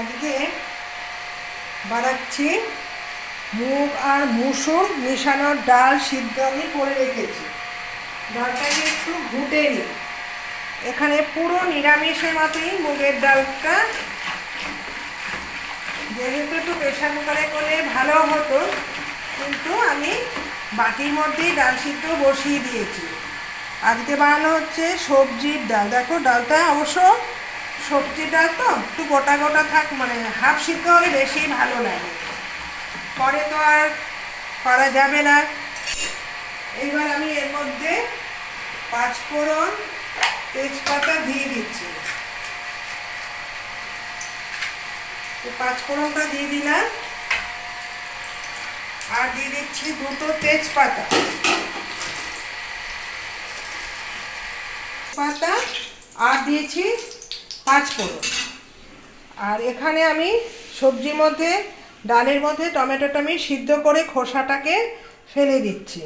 আজকে বানাচ্ছি, মুগ আর মুসুর মেশানোর ডাল সিদ্ধ আমি করে রেখেছি। ডালটাকে একটু ঘুটে নিই। এখানে পুরো নিরামিষের মতোই মুগের ডালটা। যেহেতু একটু প্রেশার কুকারে করলে ভালো হতো, কিন্তু আমি বাটির মধ্যেই ডাল সিদ্ধ বসিয়ে দিয়েছি। আজকে বানানো হচ্ছে সবজির ডাল। দেখো ডালটা অবশ্য সবজির ডাল তো, একটু গোটা গোটা থাক মানে হাফ সিদ্ধ হলে বেশি ভালো লাগে। পরে তো আর করা যাবে না। এইবার আমি এর মধ্যে পাঁচফোড়ন তেজপাতা দিয়ে দিচ্ছি। পাঁচফোড়নটা দিয়ে দিলাম। আর দিয়ে দিচ্ছি দুটো তেজপাতা। পাতা আর দিয়েছি পাঁচ ফোড়ন। আর এখানে আমি সবজির মধ্যে ডালের মধ্যে টমেটোটা আমি সিদ্ধ করে খোসাটাকে ফেলে দিচ্ছি।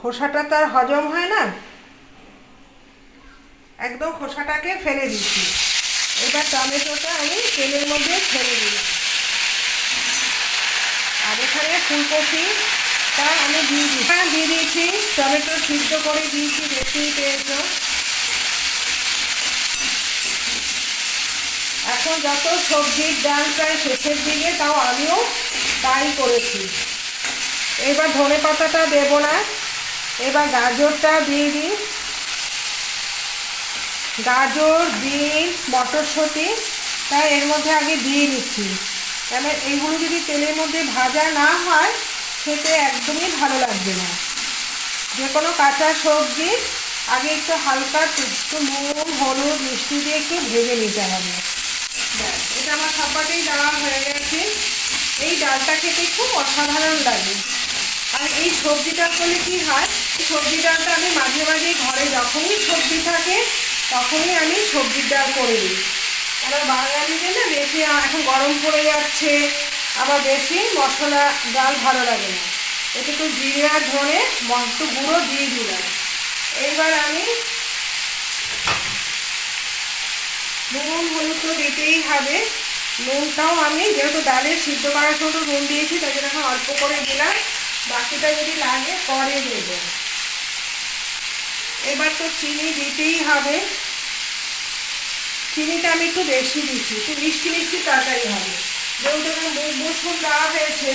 খোসাটা তার হজম হয় না। একদম খোসাটাকে ফেলে দিচ্ছি। এবার টমেটোটা আমি তেলের মধ্যে ফেলে দিলাম আর এখানে ফুলকপিটা আমি দিয়ে দিচ্ছি। হ্যাঁ, দিয়ে দিয়েছি। টমেটো সিদ্ধ করে দিয়েছি দেখতেই পেয়েছ এখন যত সবজির ডাল প্রায় শেষের দিকে, তাও আমিও তাই করেছি। এবার ধনে পাতাটা দেবো না। এবার গাজরটা দিয়ে দিই। গাজর, বিনস, মটরশুঁটি, তাই এর মধ্যে আগে দিয়ে নিচ্ছি। কেন এইগুলো যদি তেলের মধ্যে ভাজা না হয়, খেতে একদমই ভালো লাগবে না। যে কোনো কাঁচা সবজি, আগে একটু হালকা, একটু নুন, হলুদ, মিষ্টি দিয়ে একটু ভেজে নিতে হবে। আমার সবকটাই দেওয়া হয়ে গেছে। এই ডালটা খেতে খুব অসাধারণ লাগে। আর এই সবজি ডাল করলে কি হয়? সবজি ডালটা আমি মাঝে মাঝে ঘরে যখনই সবজি থাকে, তখনই আমি সবজির ডাল করে দিই। এবার বাঙালিদের না বেশি এখন গরম পড়ে যাচ্ছে, আবার বেশি মশলা ডাল ভালো লাগে না। একটু জিরা ধরে একটু গুঁড়ো দিয়ে দিলাম। এইবার আমি নুন হলুদ তো দিতেই হবে। নুনটাও আমি যেহেতু ডালে সিদ্ধ করার সময় নুন দিয়েছি, তাই জন্য অল্প করে দিলাম। বাকিটা যদি লাগে পরে দেবো। এবার তো চিনি দিতেই হবে। চিনিটা আমি একটু বেশি দিচ্ছি, একটু মিষ্টি মিষ্টি তাড়াতাড়ি হবে। যেহেতু এখানে মুগ মসুর দেওয়া হয়েছে,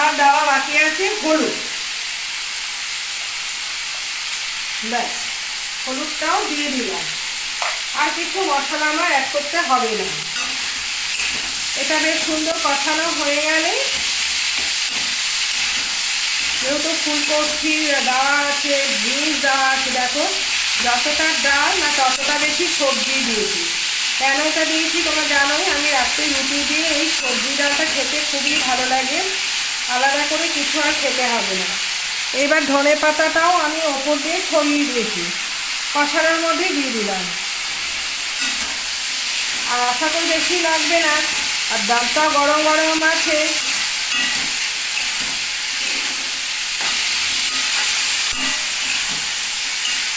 আর দেওয়া বাকি আছে হলুদ। ব্যাস, হলুদটাও দিয়ে দিলাম। আর কিছু মশলা আমার অ্যাড করতে হবে না। এটা বেশ সুন্দর কষানো হয়ে গেলে যেহেতু ফুলকপি দেওয়া আছে বিনস দেওয়া আছে, দেখো, যতটা ডাল না ততটা বেশি সবজি দিয়েছি। কেন এটা দিয়েছি তোমরা জানোই, আমি রাত্রে রুটি দিয়ে এই সবজি ডালটা খেতে খুবই ভালো লাগে। আলাদা করে কিছু আর খেতে হবে না। এবার ধনে পাতাটাও আমি ওপর দিয়ে ছড়িয়ে দিয়েছি। কষানোর মধ্যে দিয়ে দিলাম। আর আশা করি বেশি লাগবে না। আর ডালটাও গরম গরম আছে।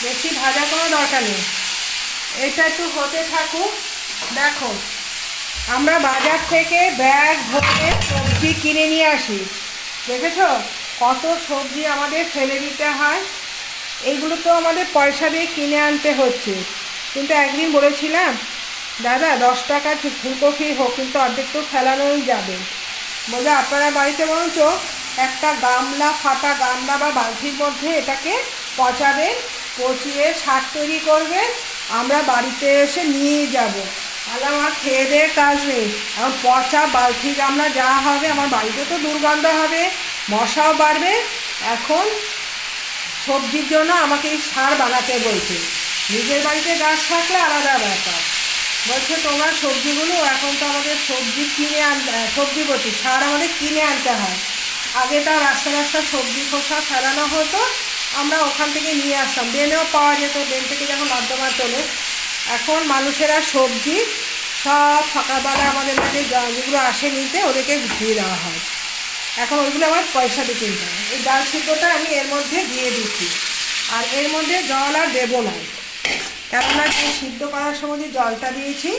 বেশি ভাজা কোনো দরকার নেই। এটা একটু হতে থাকুক। দেখো, আমরা বাজার থেকে ব্যাগ ভরে সবজি কিনে নিয়ে আসি। দেখেছ? কত সবজি আমাদের ফেলে দিতে হয়। এইগুলো তো আমাদের পয়সা দিয়ে কিনে আনতে হচ্ছে। কিন্তু একদিন বলেছিলাম দাদা, দশ টাকা ফুলকপি হোক, কিন্তু অর্ধেক তো ফেলানোই যাবে। বলে আপনারা বাড়িতে বরঞ্চ একটা গামলা, ফাটা গামলা বা বালতির মধ্যে এটাকে পচাবেন, পচিয়ে সার তৈরি করবেন, আমরা বাড়িতে এসে নিয়ে যাব। তাহলে আমার খেয়ে দিয়ে কাজ নেই। এখন পচা বালতি গামলা যা হবে, আমার বাড়িতে তো দুর্গন্ধ হবে, মশাও বাড়বে। এখন সবজির জন্য আমাকে এই সার বানাতে বলছে। নিজের বাড়িতে গাছ থাকলে আলাদা ব্যাপার। বলছে, তোমার সবজিগুলো এখন তো আমাদের সবজি কিনে আনতে সবজি বলছি সার আমাদের কিনে আনতে হয়। আগে তো রাস্তা রাস্তা সবজি খোসা ফেলানো হতো, আমরা ওখান থেকে নিয়ে আসতাম। ড্রেনেও পাওয়া যেত ড্রেন থেকে যখন নর্দমা চলে। এখন মানুষেরা সবজি সব সকালবেলা আমাদের যা- যেগুলো আসে নিতে, ওদেরকে দিয়ে দেওয়া হয়। এখন ওইগুলো আমার পয়সা দিয়ে কিনতে হয়। এই ডাল সিদ্ধটা আমি এর মধ্যে দিয়ে দিচ্ছি। আর এর মধ্যে জল আর দেবো না কেননা যে সিদ্ধ করার সময় যে জলটা দিয়েছি,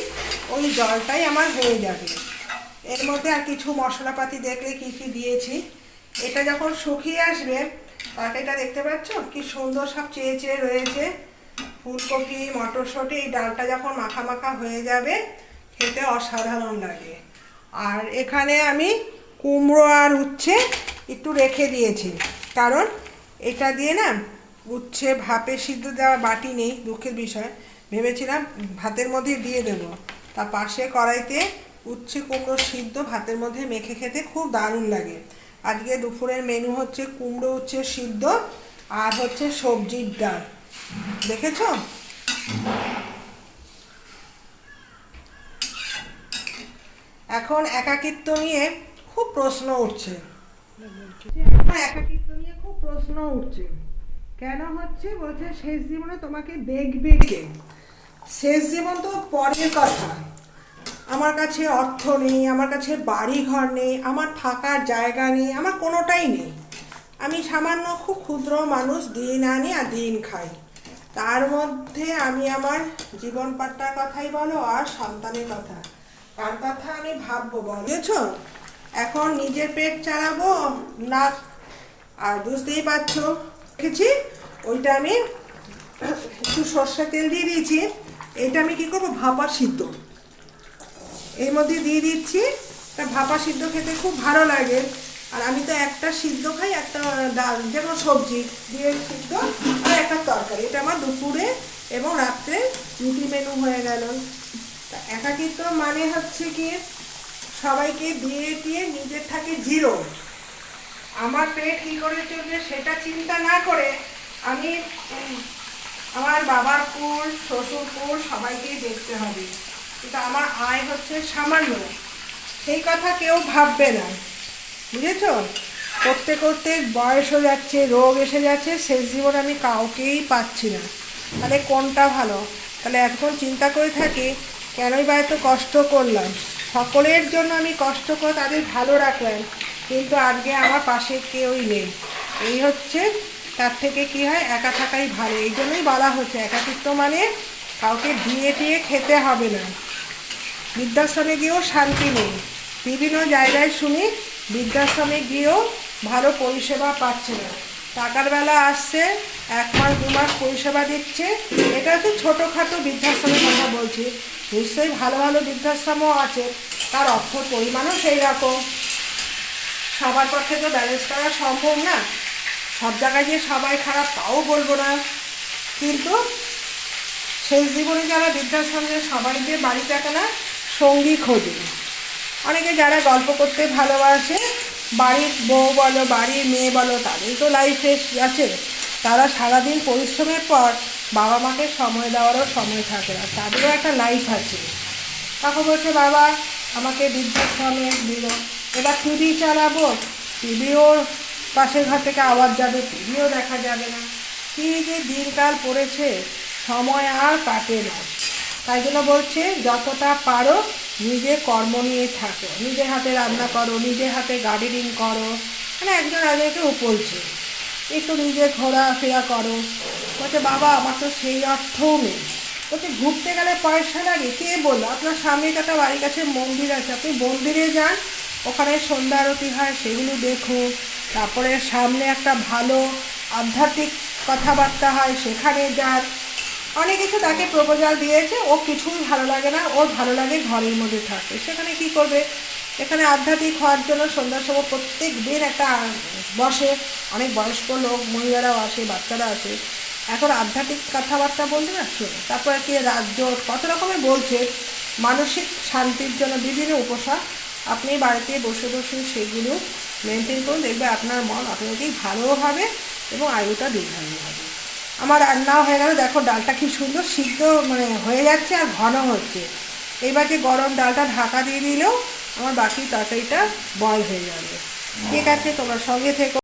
ওই জলটাই আমার হয়ে যাবে। এর মধ্যে আর কিছু মশলাপাতি দেখলে কী কী দিয়েছি, এটা যখন শুকিয়ে আসবে তরকারিটা দেখতে পাচ্ছ? কি সুন্দর সব চেয়ে চেয়ে রয়েছে। ফুলকপি, মটরশুঁটি, এই ডালটা যখন মাখা মাখা হয়ে যাবে, খেতে অসাধারণ লাগে। আর এখানে আমি কুমড়ো আর উচ্ছে একটু রেখে দিয়েছি। কারণ এটা দিয়ে না উচ্ছে, ভাপে সিদ্ধ দেওয়া বাটি নেই, দুঃখের বিষয়। ভেবেছিলাম ভাতের মধ্যে দিয়ে দেবো। তা পাশে কড়াইতে উচ্ছে কুমড়ো সিদ্ধ ভাতের মধ্যে মেখে খেতে খুব দারুণ লাগে। আজকে দুপুরের মেনু হচ্ছে কুমড়ো উচ্ছে সিদ্ধ আর হচ্ছে সবজির ডাল। দেখেছ? এখন একাকিত্ব নিয়ে খুব প্রশ্ন উঠছে। একাকিত্ব নিয়ে খুব প্রশ্ন উঠছে। কেন হচ্ছে? বলছে, শেষ জীবনে তোমাকে দেখবে কে? শেষ জীবন তো পরের কথা। আমার কাছে অর্থ নেই, আমার কাছে বাড়ি ঘর নেই, আমার থাকার জায়গা নেই, আমার কোনোটাই নেই। আমি সামান্য খুব ক্ষুদ্র মানুষ, দিন আনি আর দিন খাই। তার মধ্যে আমি আমার জীবন পাট্টার কথাই বলো আর সন্তানের কথা। তার কথা আমি ভাববো বুঝেছ এখন নিজের পেট চালাবো? না। আর বুঝতেই পারছ দেখেছি ওইটা আমি একটু সর্ষে তেল দিয়ে দিয়েছি। এটা আমি কি করব? ভাপা সিদ্ধ। এর মধ্যে দিয়ে দিচ্ছি। তা ভাপা সিদ্ধ খেতে খুব ভালো লাগে। আর আমি তো একটা সিদ্ধ খাই, একটা ডাল, যেমন সবজি, দিয়ে সিদ্ধ আর একটা তরকারি। এটা আমার দুপুরে এবং রাত্রে রুটি মেনু হয়ে গেল। তা একাকিত্ব মানে হচ্ছে কি? সবাইকে দিয়ে দিয়ে নিজের থাকে জিরো। আমার পেট কী করে চলবে সেটা চিন্তা না করে আমি আমার বাবার কুল, শ্বশুর কুল সবাইকেই দেখতে হবে। কিন্তু আমার আয় হচ্ছে সামান্য। সেই কথা কেউ ভাববে না। বুঝেছ? করতে করতে বয়স হয়ে যাচ্ছে, রোগ এসে যাচ্ছে, শেষ জীবন আমি কাউকেই পাচ্ছি না। তাহলে কোনটা ভালো? তাহলে এখন চিন্তা করে থাকি, কেনই বা এত কষ্ট করলাম? সকলের জন্য আমি কষ্ট করে তাদের ভালো রাখলাম। কিন্তু আজকে আমার পাশে কেউই নেই। এই হচ্ছে তার থেকে কি হয়, একা থাকাই ভালো। এই জন্যই বলা হচ্ছে, একাকিত্ব মানে কাউকে দিয়ে দিয়ে খেতে হবে না। বৃদ্ধাশ্রমে গিয়েও শান্তি নেই। বিভিন্ন জায়গায় শুনি, বৃদ্ধাশ্রমে গিয়েও ভালো পরিষেবা পাচ্ছে না। টাকার বেলা আসছে, এক মাস, দু মাস পরিষেবা দিচ্ছে। এটা হচ্ছে ছোটোখাটো বৃদ্ধাশ্রমের কথা বলছি। নিশ্চয়ই ভালো ভালো বৃদ্ধাশ্রমও আছে, তার অর্থ পরিমাণও সেই রকম। সবার পক্ষে তো ব্যালেন্স করা সম্ভব না। সব জায়গায় যে সবাই খারাপ, তাও বলব না। কিন্তু শেষ জীবনে যারা বৃদ্ধাশ্রমে সবাই যে বাড়ি থাকে না, সঙ্গী খোঁজে। অনেকে যারা গল্প করতে ভালোবাসে, বাড়ির বউ বলো, বাড়ির মেয়ে বলো, তাদের তো লাইফে আছে। তারা সারাদিন পরিশ্রমের পর বাবা মাকে সময় দেওয়ারও সময় থাকে না, তাদেরও একটা লাইফ আছে। তখন বলছে, বাবা, আমাকে বৃদ্ধাশ্রমে দিল এবার টিভি চালাবো। টিভিও পাশের ঘর থেকে আওয়াজ যাবে, টিভিও দেখা যাবে না। কী যে দিনকাল পড়েছে, সময় আর কাটে না। তাই জন্য বলছে, যতটা পারো নিজে কর্ম নিয়ে থাকো। নিজের হাতে রান্না করো, নিজের হাতে গার্ডেনিং করো। মানে একজন একজনকে উপলছে একটু নিজে ঘোরাফেরা করো। বলছে, বাবা, আমার তো সেই অর্থও নেই। বলছে, ঘুরতে গেলে পয়সা লাগে? কে বলল? আপনার সামনে একটা বাড়ির কাছে মন্দির আছে। আপনি মন্দিরে যান ওখানে সন্ধ্যা আরতি হয়, সেগুলো দেখুন তারপরে সামনে একটা ভালো আধ্যাত্মিক কথাবার্তা হয়, সেখানে যান অনেক কিছু তাকে প্রপোজাল দিয়েছে, ও কিছুই ভালো লাগে না ওর ভালো লাগে ঘরের মধ্যে থাকে সেখানে কি করবে? এখানে আধ্যাত্মিক হওয়ার জন্য সন্ধ্যার সময় প্রত্যেক দিন একটা বসে, অনেক বয়স্ক লোক, মহিলারাও আসে, বাচ্চারা আসে। এখন আধ্যাত্মিক কথাবার্তা বলতে না শোনে তারপরে কি রাজ্য কত রকমের বলছে? মানসিক শান্তির জন্য বিভিন্ন উপসা আপনি বাড়িতে বসে বসে সেগুলো মেনটেন করুন, দেখবে আপনার মন আপনাকেই ভালোও হবে এবং আয়ুটা দীর্ঘায়ু হবে। আমার রান্নাও হয়ে গেল, দেখো ডালটা কি সুন্দর সিদ্ধ মানে হয়ে যাচ্ছে আর ঘন হচ্ছে। এবার যে গরম ডালটা ঢাকা দিয়ে দিলেও আমার বাকি তরকারিটা বয়ল হয়ে যাবে। ঠিক আছে, তোমার সঙ্গে থেকে।